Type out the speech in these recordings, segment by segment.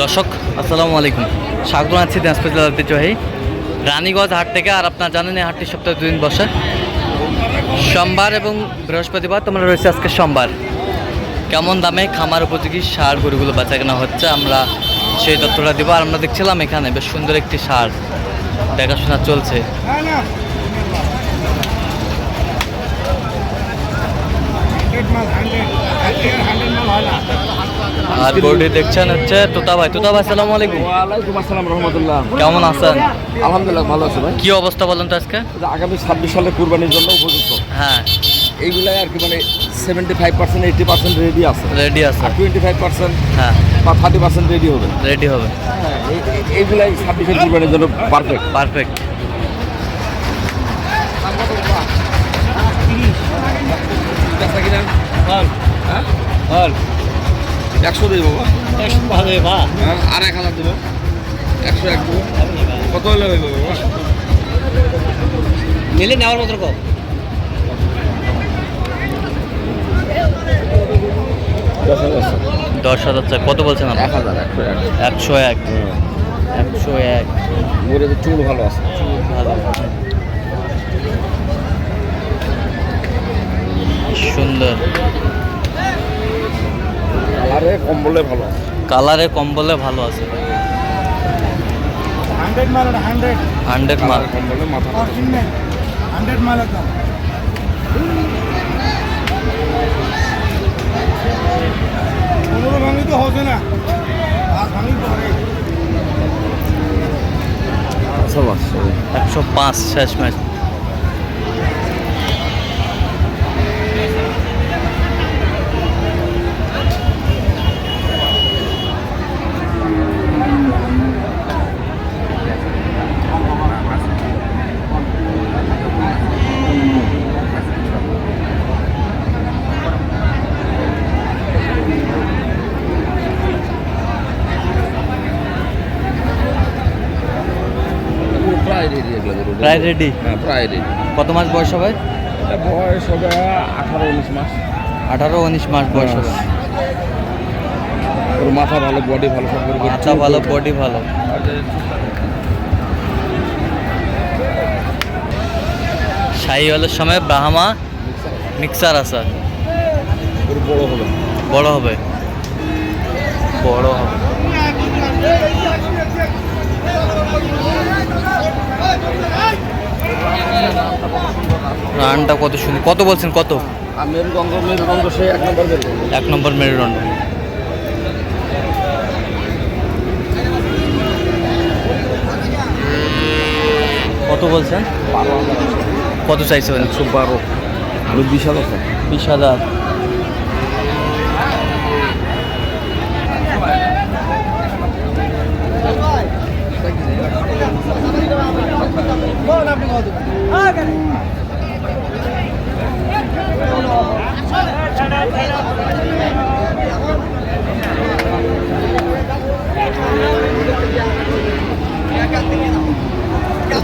দর্শক আসসালামু আলাইকুম স্বাগত আছি দিনাজপুর জেলার ঐতিহ্যবাহী রানীগঞ্জ হাট থেকে আর আপনার জানেন এই হাটটি সপ্তাহে দুদিন বসে সোমবার এবং বৃহস্পতিবার তোমরা রয়েছে আজকে সোমবার কেমন দামে খামার উপযোগী সার গরুগুলো বেচা কেনা হচ্ছে আমরা সেই তথ্যটা দিব আর আমরা দেখছিলাম এখানে বেশ সুন্দর একটি সার দেখাশোনা চলছে আর গরুটি দেখছেন হচ্ছে তোতা ভাই। তোতা ভাই আসসালামু আলাইকুম। ওয়ালাইকুম আসসালাম রহমতুল্লাহ। কেমন আছেন? আলহামদুলিল্লাহ ভালো আছে ভাই। কি অবস্থা বলেন তো আজকে? আগামী ছাব্বিশ সালে কুরবানির জন্য উপযুক্ত। হ্যাঁ। এইগুলাই আর কি মানে seventy five percent eighty percent ready আছে। রেডি আছে। আর টোয়েন্টি ফাইভ পার্সেন্ট হ্যাঁ। বা থার্টি পার্সেন্ট রেডি হবে। রেডি হবে। হ্যাঁ এই- এই- এইগুলাই ছাব্বিশের কুরবানির জন্য পারফেক্ট পারফেক্ট একশো দেবো। হ্যাঁ আর এক হাজার দেবো। একশো এক দেবো। কত হলে হইব বাবা? নিলে নেওয়ার মতো কম দশ হাজার চাই কত বলছেন এক হাজার একশো এক। একশো এক। একশো এক। মোরে তো চুল ভালো আছে। চুল ভালো। সুন্দর। আরে কম্বলে ভালো আছে। কালারে কম্বলে ভালো আছে। হান্ড্রেড মাল হান্ড্রেড। হান্ড্রেড মাল। কালারে কম্বলে মাথা ভালো। হান্ড্রেড মাল একদম পনেরো ভাঙি তো হচ্ছে না। একশো পাঁচ শেষ ম্যাচ। প্রায় রেডি হ্যাঁ প্রায় রেডি কত মাস বয়স হবে? বয়স হবে আঠারো উনিশ মাস। আঠারো উনিশ মাস বয়স হবে। ওর মাথা ভালো বডি ভালো সব মাথা ভালো বডি ভালো। শাহি হলের সময় ব্রাহ্মা মিক্সার আছে। বড় হবে। বড় হবে। বড় হবে। রানটা কত সুন্দর কত বলছেন কত? মেরুদণ্ড মেরুদণ্ড সেই এক নম্বর বের করব এক নম্বর মেরুদণ্ড কত বলছেন? কত চাইছেন? একশো বারো। বিশ হাজার। বিশ হাজার।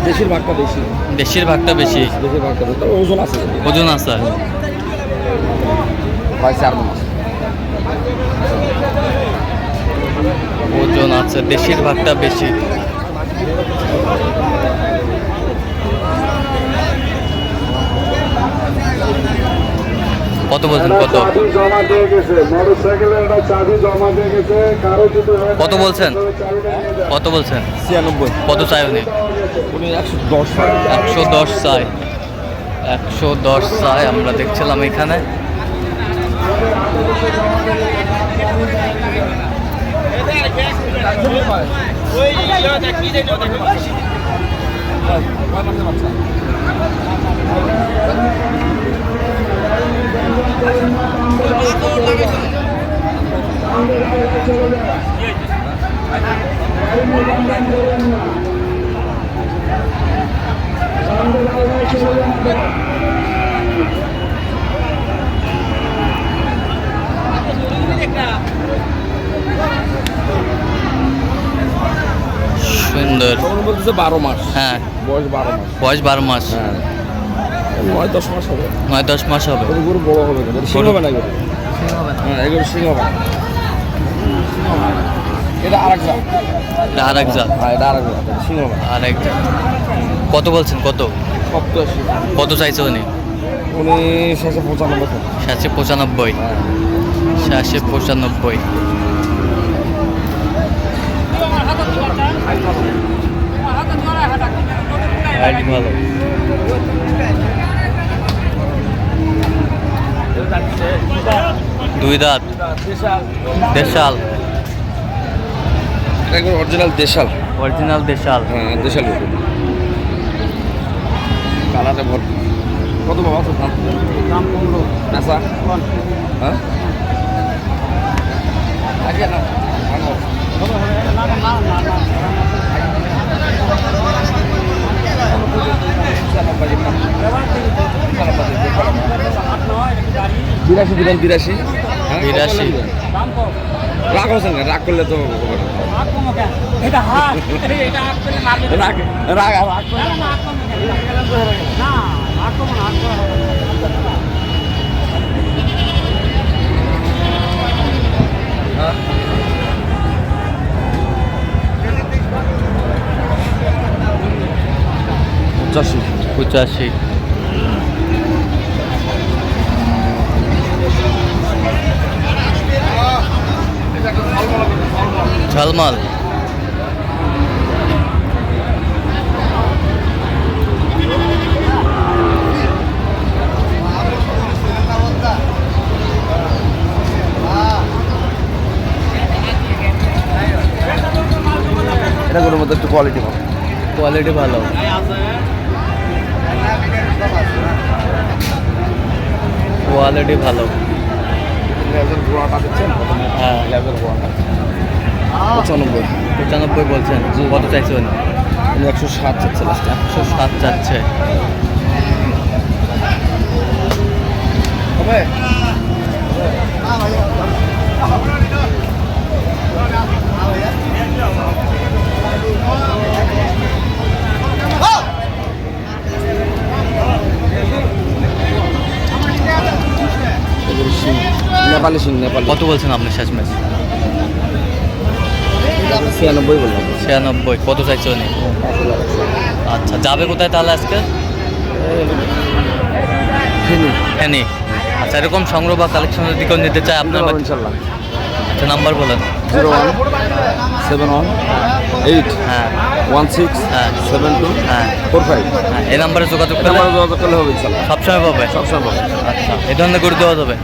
বেশিরভাগটা বেশি। বেশিরভাগটা বেশি। বেশিরভাগটা বেশি। ওজন আছে ওজন আছে। প্রায় চার মাস। ওজন আছে বেশিরভাগটা বেশি। কত বলছেন কত? কত বলছেন। কত বলছেন? ছিয়ানব্বই। কত চাই উনি উনি একশো দশ একশো দশ চাই একশো দশ চাই আমরা দেখছিলাম এখানে। তখন বলতেছে বারো মাস। হ্যাঁ। বয়স বারো মাস। বয়স বারো মাস। হ্যাঁ। নয় দশ মাস হবে। নয় দশ মাস হবে। গরু বড় হবে সিং হবে না এগুলো? হ্যাঁ এগুলো সিং হবে না। এটা আরেক জাত। এটা আর এক জাত। হ্যাঁ এটা আরেক জাত। সিংহ আর এক জাত। কত বলছেন? কত? সপ্তাশি কত চাইছে উনি? উনি শেষে পঁচানব্বই। সাতশো পঁচানব্বই। হ্যাঁ। সাতশো পঁচানব্বই। হাইট ভালো দুই দাঁত। দেশাল। একবার অরিজিনাল দেশাল। অরিজিনাল দেশাল। হ্যাঁ দেশাল কালারে ভর কত বাবা তো দাম দাম পনেরো। আচ্ছা। হ্যাঁ? আগে না ভালো। বিরাশি দিবেন বিরাশি বিরাশি। রাগ হচ্ছেন কেন? রাগ করলে তো না। পঁচাশি পঁচাশি ঝালমাল। এটা মধ্যে একটু কোয়ালিটি ভালো। কোয়ালিটি ভালো। কোয়ালিটি ভালো। হ্যাঁ। পঁচানব্বই। পঁচানব্বই বলছেন? কত চাইছেন? উনি একশো সাত চাচ্ছে লাস্টে একশো সাত হবে? নেপালি সিং নেপালি। কত বলছেন আপনি শেষমেশ? ছিয়ানব্বই বললাম। ছিয়ানব্বই কত চাইছে উনি? আচ্ছা যাবে কোথায় তাহলে আজকে? হ্যাঁ আচ্ছা এরকম সংগ্রহ বা কালেকশন যদি কেউ নিতে চায় আপনার ইনশাল্লাহ। আচ্ছা নাম্বার বলেন। Zero one seven one eight হ্যাঁ। ওয়ান সিক্স হ্যাঁ। সেভেন টু হ্যাঁ। Four five. হ্যাঁ এই নাম্বারে যোগাযোগ করলে যোগাযোগ করলে হবে ইনশাল্লাহ। সবসময় পাবে? সবসময় পাবে। আচ্ছা এই ধরনের করে দেওয়া যাবে?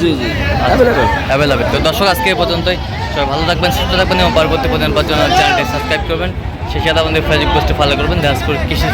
জি জি। অ্যাভেলেবেল অ্যাভেলেবেল তো দর্শক আজকে এই পর্যন্তই। সবাই ভালো থাকবেন, সুস্থ থাকবেন এবং পরবর্তী প্রধান পাওয়ার চ্যানেলটি সাবস্ক্রাইব করবেন। সেই সাথে আমাদের ফেসবুক পোস্টে ফলো করবেন। দাসপুর কৃষি